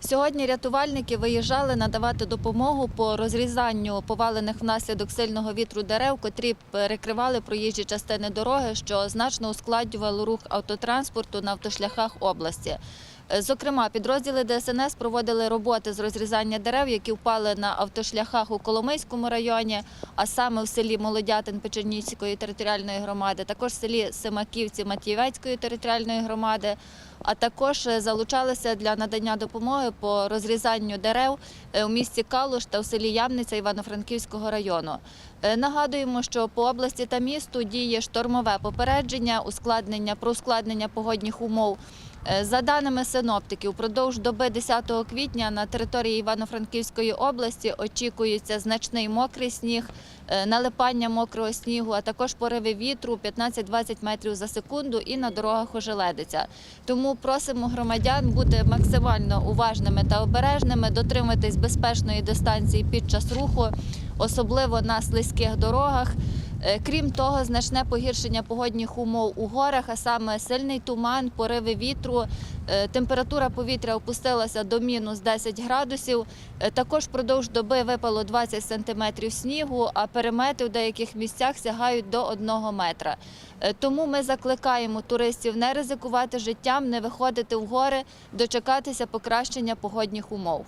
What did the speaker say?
Сьогодні рятувальники виїжджали надавати допомогу по розрізанню повалених внаслідок сильного вітру дерев, котрі перекривали проїжджі частини дороги, що значно ускладнювало рух автотранспорту на автошляхах області. Е, Зокрема, підрозділи ДСНС проводили роботи з розрізання дерев, які впали на автошляхах у Коломийському районі, а саме в селі Молодятин Печернівської територіальної громади, також в селі Семаківці Матієвецької територіальної громади, а також е, залучалися для надання допомоги по розрізанню дерев е, у місті Калуш та в селі Ямниця Івано-Франківського району. Е, Нагадуємо, що по області та місту діє штормове попередження, ускладнення про ускладнення погодних умов. За даними синоптиків, упродовж доби 10 квітня на території Івано-Франківської області очікується значний мокрий сніг, налипання мокрого снігу, а також пориви вітру 15-20 метрів за секунду і на дорогах ожеледиться. Тому просимо громадян бути максимально уважними та обережними, дотримуватись безпечної дистанції під час руху, особливо на слизьких дорогах. Е, Крім того, значне погіршення погодних умов у горах, а саме сильний туман, пориви вітру, е, температура повітря опустилася до мінус 10 градусів. Е, Також впродовж доби випало 20 сантиметрів снігу, а перемети в деяких місцях сягають до 1 метра. Тому ми закликаємо туристів не ризикувати життям, не виходити в гори, дочекатися покращення погодних умов.